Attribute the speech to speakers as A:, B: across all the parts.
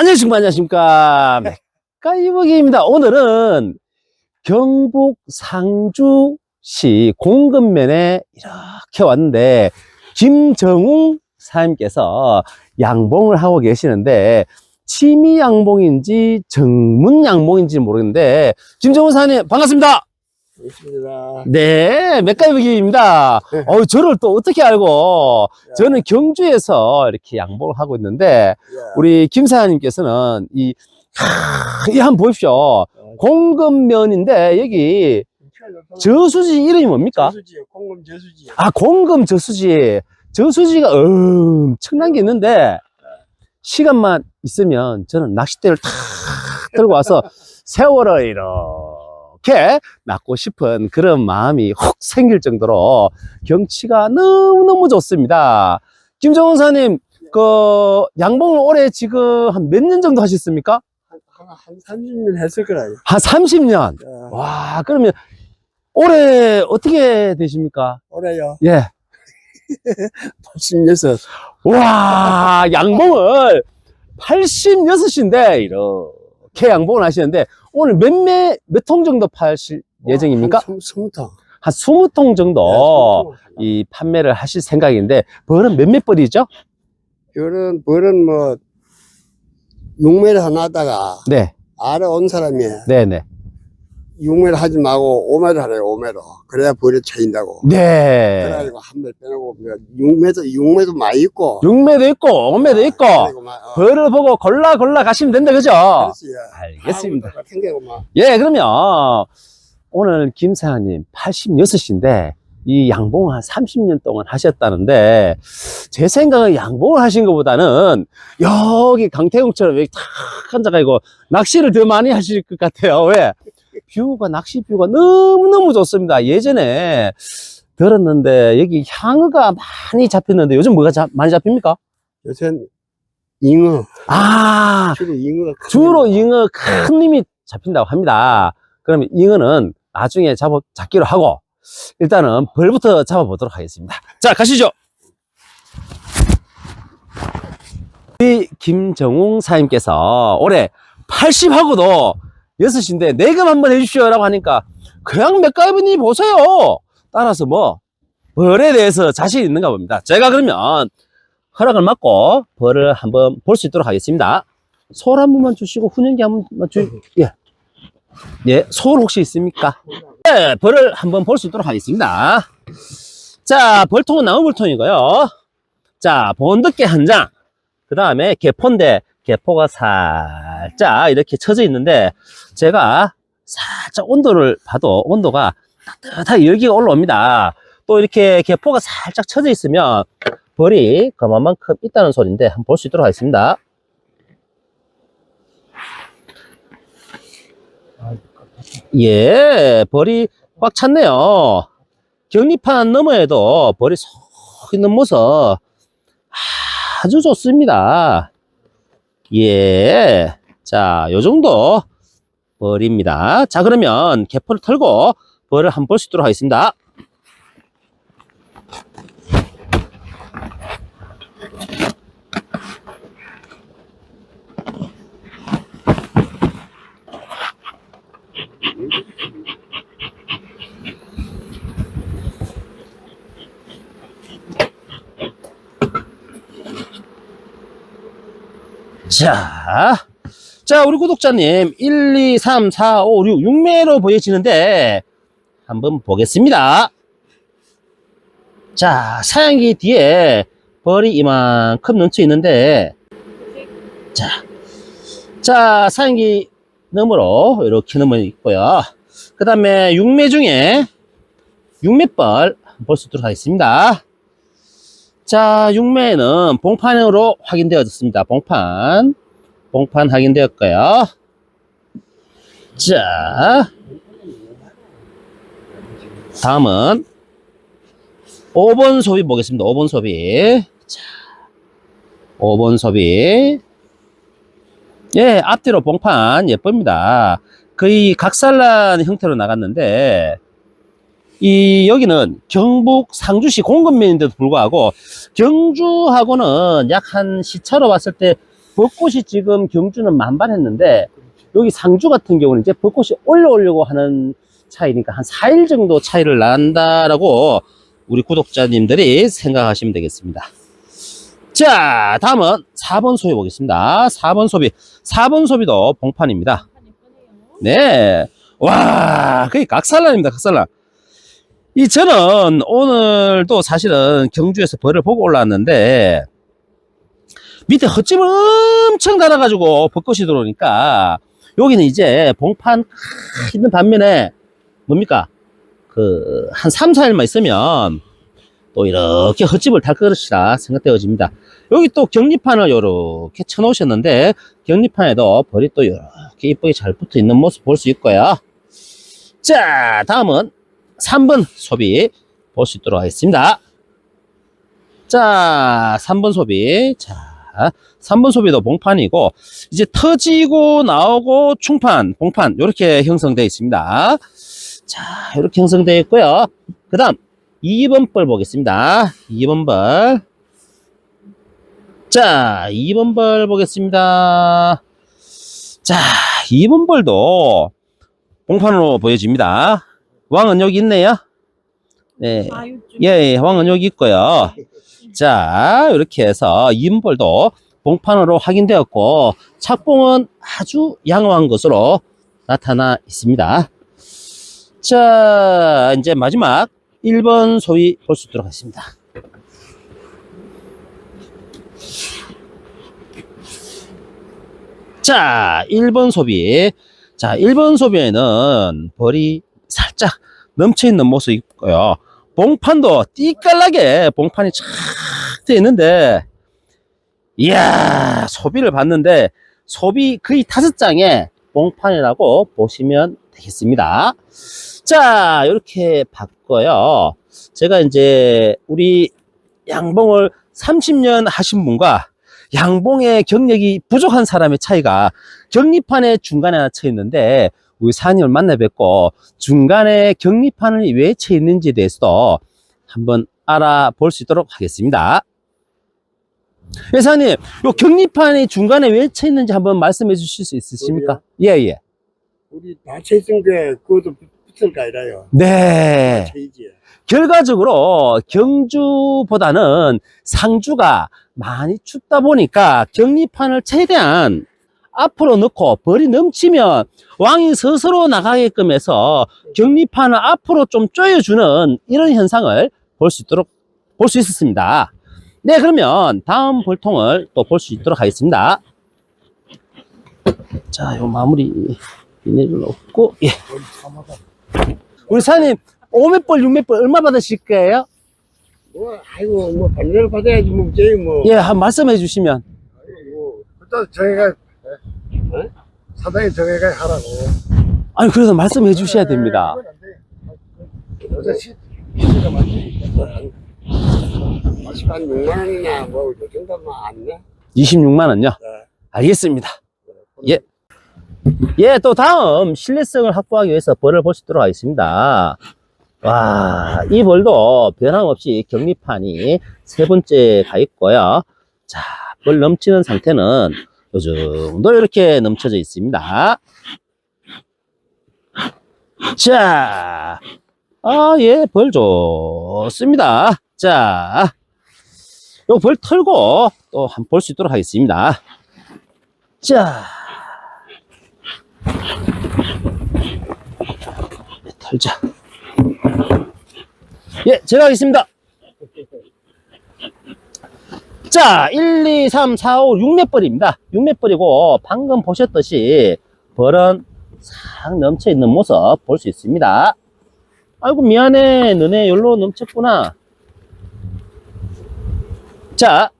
A: 안녕하십니까, 안녕하십니까. 맥가이버기입니다. 오늘은 경북 상주시 공급면에 이렇게 왔는데, 김정웅 사님께서 양봉을 하고 계시는데, 취미 양봉인지 정문 양봉인지 모르겠는데, 김정웅 사님, 반갑습니다.
B: 있습니다.
A: 네, 맥가이버기입니다. 어, 저를 또 어떻게 알고, 저는 경주에서 이렇게 양봉을 하고 있는데, 우리 김 사장님께서는 이, 하, 이 한번 보십시오. 공급면인데, 여기 저수지 이름이 뭡니까?
B: 저수지, 공금 저수지.
A: 아, 공금 저수지. 저수지가 엄청난 게 있는데, 시간만 있으면 저는 낚싯대를 탁 들고 와서 세월을 이렇게 낚고 싶은 그런 마음이 혹 생길 정도로 경치가 너무너무 좋습니다. 김정은 사님, 그, 양봉을 올해 지금 한 몇 년 정도 하셨습니까?
B: 한, 한, 한 30년 했을 거라요.
A: 한 30년.
B: 어,
A: 와, 그러면 올해 어떻게 되십니까?
B: 올해요.
A: 예.
B: 86.
A: 와, 양봉을 86인데, 이렇 게 양봉을 하시는데, 오늘 몇 매, 몇 통 정도 파실 예정입니까?
B: 한 20통.
A: 한 20통
B: 네,
A: 정도 이 판매를 하실 생각인데, 벌은 몇몇 벌이죠?
B: 별은, 벌은 뭐, 6m 하나 하다가,
A: 네,
B: 아래 온 사람이
A: 네네.
B: 6m 하지 말고 5m 하래요, 5m. 그래야 벌이 차인다고.
A: 네.
B: 그래가지고 한배 빼놓고, 6m, 6m 많이 있고.
A: 6매도 있고, 5매도 있고,
B: 그리고 막, 어,
A: 벌을 보고 골라 골라 가시면 된다, 그죠?
B: 그렇지.
A: 알겠습니다.
B: 다 튕기고 막.
A: 예, 그러면 오늘 김 사장님 86인데 이 양봉을 한 30년 동안 하셨다는데 제 생각은 양봉을 하신 것보다는 여기 강태공처럼 여기 탁 앉아가지고 낚시를 더 많이 하실 것 같아요. 왜? 뷰가 낚시 뷰가 너무너무 좋습니다. 예전에 들었는데 여기 향어가 많이 잡혔는데 요즘 뭐가 자- 많이 잡힙니까?
B: 요새는 잉어.
A: 아,
B: 주로 잉어가 큰
A: 주로
B: 잉어.
A: 잉어 큰 님이 잡힌다고 합니다. 그러면 잉어는 나중에 잡아, 잡기로 하고, 일단은 벌부터 잡아보도록 하겠습니다. 자, 가시죠. 우리 김정웅 사님께서 올해 80하고도 6인데 내금 한번 해주시오 라고 하니까 그냥 맥가이브니 보세요. 따라서 뭐, 벌에 대해서 자신 있는가 봅니다. 제가 그러면 허락을 받고 벌을 한번 볼 수 있도록 하겠습니다. 소울 한 번만 주시고 훈연기 한 번만 주, 예. 예, 소울 혹시 있습니까? 네, 벌을 한번 볼 수 있도록 하겠습니다. 자, 벌통은 나무 벌통이고요. 자, 본드개 한 장. 그 다음에 개포 개포가 살짝 이렇게 쳐져 있는데, 제가 살짝 온도를 봐도 온도가 따뜻하게 열기가 올라옵니다. 또 이렇게 개포가 살짝 쳐져 있으면, 벌이 그만큼 있다는 소리인데, 한번 볼 수 있도록 하겠습니다. 예, 벌이 꽉 찼네요. 격리판 너머에도 벌이 쏙 있는 모습 아주 좋습니다. 예, 자, 요 정도 벌입니다. 자, 그러면 개포를 털고 벌을 한번 볼 수 있도록 하겠습니다. 자, 자, 우리 구독자님, 1, 2, 3, 4, 5, 6, 6매로 보여지는데, 한번 보겠습니다. 자, 사양기 뒤에 벌이 이만큼 넘쳐 있는데, 자, 자, 사양기 너머로 이렇게 넘어 있고요. 그 다음에 6매 중에 6매벌 볼 수 있도록 하겠습니다. 자, 6매에는 봉판으로 확인되어졌습니다. 봉판. 봉판 확인되었고요. 자, 다음은 5번 소비 보겠습니다. 5번 소비. 자, 5번 소비. 예, 앞뒤로 봉판 예쁩니다. 거의 각살난 형태로 나갔는데, 이, 여기는 경북 상주시 공급면인데도 불구하고, 경주하고는 약 한 시차로 봤을 때 벚꽃이 지금 경주는 만발했는데 여기 상주 같은 경우는 이제 벚꽃이 올라오려고 하는 차이니까 한 4일 정도 차이를 난다라고 우리 구독자님들이 생각하시면 되겠습니다. 자, 다음은 4번 소비 보겠습니다. 4번 소비. 4번 소비도 봉판입니다. 네. 와, 거의 각살란입니다, 각살란. 이, 저는 오늘도 사실은 경주에서 벌을 보고 올라왔는데, 밑에 헛집을 엄청 달아가지고 벚꽃이 들어오니까, 여기는 이제 봉판 있는 반면에, 뭡니까? 그, 한 3, 4일만 있으면, 또 이렇게 헛집을 달 것이라 생각되어집니다. 여기 또 격리판을 이렇게 쳐놓으셨는데, 격리판에도 벌이 또 이렇게 이쁘게 잘 붙어 있는 모습 볼 수 있고요. 자, 다음은 3번 소비 볼 수 있도록 하겠습니다. 자, 3번 소비. 자, 3번 소비도 봉판이고, 이제 터지고 나오고 충판, 봉판, 이렇게 형성되어 있습니다. 자, 이렇게 형성되어 있고요. 그 다음, 2번 벌 보겠습니다. 2번 벌. 자, 2번 벌 보겠습니다. 자, 2번 벌도 봉판으로 보여집니다. 왕은 여기 있네요. 네. 예, 예, 왕은 여기 있고요. 자, 이렇게 해서 2번 벌도 봉판으로 확인되었고, 착봉은 아주 양호한 것으로 나타나 있습니다. 자, 이제 마지막 1번 소위 볼 수 있도록 하겠습니다. 자, 1번 소비. 자, 1번 소비에는 벌이 살짝 넘쳐있는 모습이 있고요. 봉판도 띠깔나게 봉판이 착 되어 있는데, 이야, 소비를 봤는데, 소비 거의 다섯 장의 봉판이라고 보시면 되겠습니다. 자, 이렇게 봤고요. 제가 이제 우리 양봉을 30년 하신 분과 양봉의 경력이 부족한 사람의 차이가 격리판의 중간에 하나 쳐 있는데 우리 사장님을 만나 뵙고 중간에 격리판을 왜쳐 있는지에 대해서도 한번 알아볼 수 있도록 하겠습니다. 예, 사장님, 요 격리판이 중간에 왜쳐 있는지 한번 말씀해 주실 수 있으십니까? 예, 예.
B: 우리 닫혀 있은 게 그것도 붙을 거 아니라요.
A: 네. 결과적으로 경주보다는 상주가 많이 춥다 보니까 격리판을 최대한 앞으로 넣고 벌이 넘치면 왕이 스스로 나가게끔 해서 격리판을 앞으로 좀 조여주는 이런 현상을 볼 수 있도록 볼 수 있었습니다. 네, 그러면 다음 벌통을 또 볼 수 있도록 하겠습니다. 자, 요 마무리 비닐을 넣고, 예. 우리 사장님, 500벌, 600벌 얼마 받으실 거예요?
B: 뭐, 아이고, 뭐, 반대를 받아야지, 뭐, 저희 뭐.
A: 예, 한 말씀해 주시면.
B: 아이고, 일단 정해가, 어? 사장이 정해가 하라고.
A: 아니, 그래서 말씀해 주셔야 됩니다.
B: 어제 시, 시세가 많지. 한 6만 원이나 뭐, 요 정도만 안 내?
A: 26만 원요?
B: 네.
A: 알겠습니다. 예. 예, 또 다음 신뢰성을 확보하기 위해서 벌을 볼수 있도록 하겠습니다. 와, 이 벌도 변함없이 격리판이 세 번째 가 있고요. 자, 벌 넘치는 상태는 요 정도 이렇게 넘쳐져 있습니다. 자, 아, 예, 벌 좋습니다. 자, 요 벌 털고 또한번볼수 있도록 하겠습니다. 자, 네, 털자. 예, 제가 하겠습니다. 자, 1, 2, 3, 4, 5, 6맷벌입니다. 6맷벌이고, 방금 보셨듯이, 벌은 싹 넘쳐 있는 모습 볼 수 있습니다. 아이고, 미안해. 너네 열로 넘쳤구나. 자,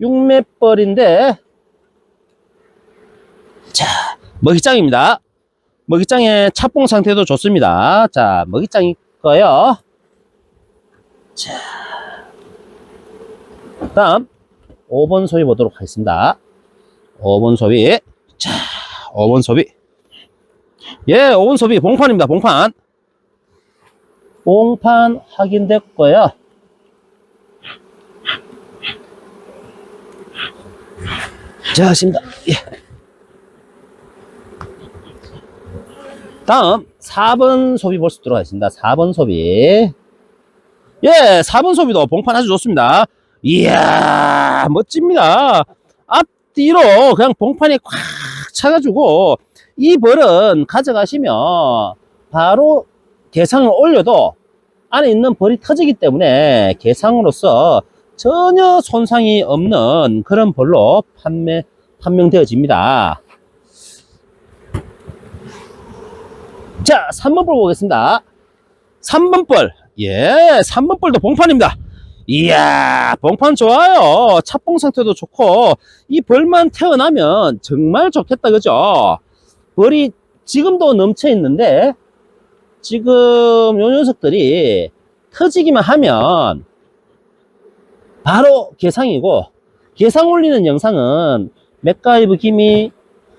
A: 6맷벌인데, 자, 먹이장입니다. 먹이장의 착봉 상태도 좋습니다. 자, 먹이장 있고요. 자, 다음 5번 소비 보도록 하겠습니다. 5번 소비. 자, 5번 소비. 예, 5번 소비 봉판입니다. 봉판. 봉판 확인됐고요. 자, 하십니다. 예. 다음, 4번 소비 볼 수 있도록 하겠습니다. 4번 소비. 예, 4번 소비도 봉판 아주 좋습니다. 이야, 멋집니다. 앞뒤로 그냥 봉판이 꽉 차가지고, 이 벌은 가져가시면 바로 개상을 올려도 안에 있는 벌이 터지기 때문에 개상으로서 전혀 손상이 없는 그런 벌로 판매, 판명되어집니다. 자, 3번 벌 보겠습니다. 3번 벌. 예, 3번 벌도 봉판입니다. 이야, 봉판 좋아요. 착봉 상태도 좋고, 이 벌만 태어나면 정말 좋겠다, 그죠? 벌이 지금도 넘쳐 있는데, 지금 요 녀석들이 터지기만 하면, 바로 개상이고, 개상 올리는 영상은 맥가이브 김이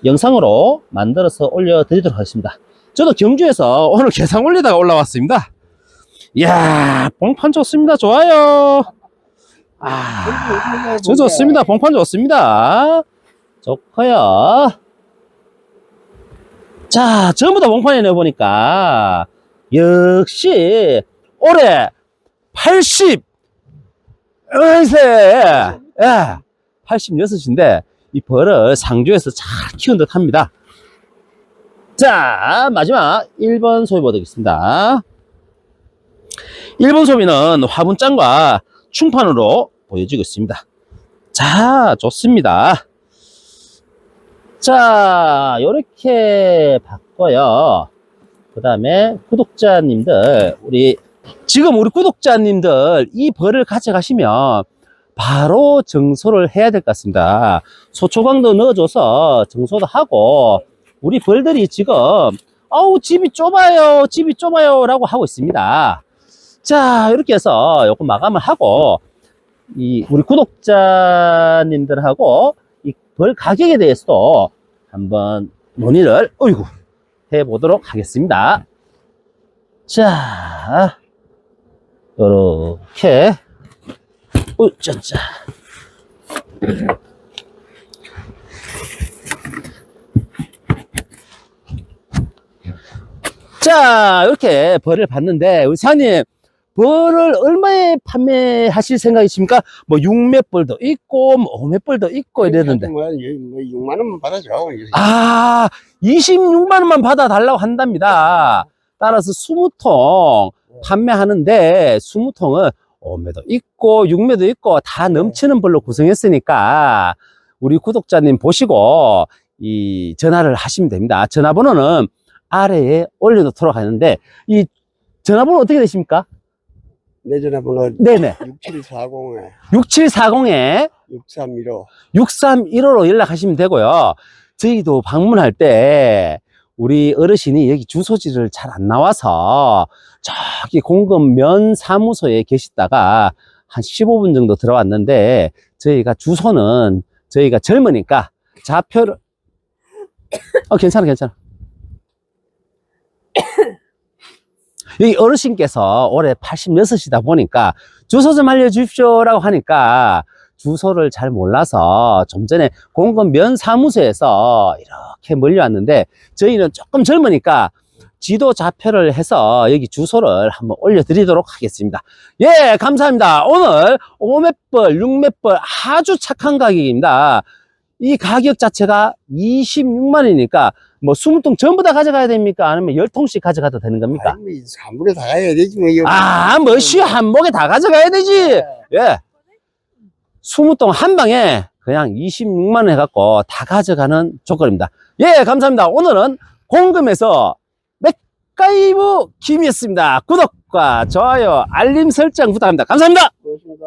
A: 영상으로 만들어서 올려드리도록 하겠습니다. 저도 경주에서 오늘 개상 올리다가 올라왔습니다. 이야, 봉판 좋습니다. 좋아요. 아, 저 좋습니다. 봉판 좋습니다. 좋고요. 자, 전부 다 봉판에 넣어보니까, 역시, 올해 80, 어이세, 예, 86인데, 이 벌을 상주에서 잘 키운 듯 합니다. 자, 마지막 1번 소비 보도록하겠습니다. 1번 소비는 화분장과 충판으로 보여지고 있습니다. 자, 좋습니다. 자, 요렇게 봤고요. 그 다음에 구독자님들, 우리, 지금 우리 구독자님들 이 벌을 가져가시면 바로 정소를 해야 될 것 같습니다. 소초광도 넣어줘서 정소도 하고, 우리 벌들이 지금, 어우, 집이 좁아요, 집이 좁아요, 라고 하고 있습니다. 자, 이렇게 해서 요거 마감을 하고, 이, 우리 구독자님들하고 이 벌 가격에 대해서도 한번 논의를, 어이구, 해보도록 하겠습니다. 자, 요렇게, 우짜짜. 자, 이렇게 벌을 봤는데, 우리 사장님, 벌을 얼마에 판매하실 생각이십니까? 뭐, 육몇 벌도 있고, 뭐, 오몇 벌도 있고, 이랬는데.
B: 뭐, 6만 원만 받아줘.
A: 아, 26만 원만 받아달라고 한답니다. 따라서 20통 판매하는데, 20통은 오매도 있고, 육매도 있고, 다 넘치는 벌로 구성했으니까, 우리 구독자님 보시고, 이 전화를 하시면 됩니다. 전화번호는 아래에 올려놓도록 하는데, 이 전화번호 어떻게 되십니까?
B: 내 전화번호
A: 네네.
B: 6740에
A: 6740에
B: 6315.
A: 6315로 연락하시면 되고요. 저희도 방문할 때 우리 어르신이 여기 주소지를 잘 안 나와서 저기 공급면 사무소에 계시다가 한 15분 정도 들어왔는데 저희가 주소는 저희가 젊으니까 좌표를 어 괜찮아 괜찮아 여기 어르신께서 올해 86이다 보니까 주소 좀 알려주십시오라고 하니까 주소를 잘 몰라서 좀 전에 공급면 사무소에서 이렇게 몰려왔는데 저희는 조금 젊으니까 지도 좌표를 해서 여기 주소를 한번 올려드리도록 하겠습니다. 예, 감사합니다. 오늘 5맷벌, 6맷벌 아주 착한 가격입니다. 이 가격 자체가 26만원이니까 뭐 20통 전부 다 가져가야 됩니까? 아니면 10통씩 가져가도 되는 겁니까?
B: 아니, 뭐, 한 번에 다 가야 되지, 뭐. 이거.
A: 아, 뭐시 한 목에 다 가져가야 되지. 예. 20동 한 방에 그냥 26만 원 해갖고 다 가져가는 조건입니다. 예, 감사합니다. 오늘은 공금에서 맥가이브 김이었습니다. 구독과 좋아요, 알림 설정 부탁합니다. 감사합니다.
B: 고맙습니다.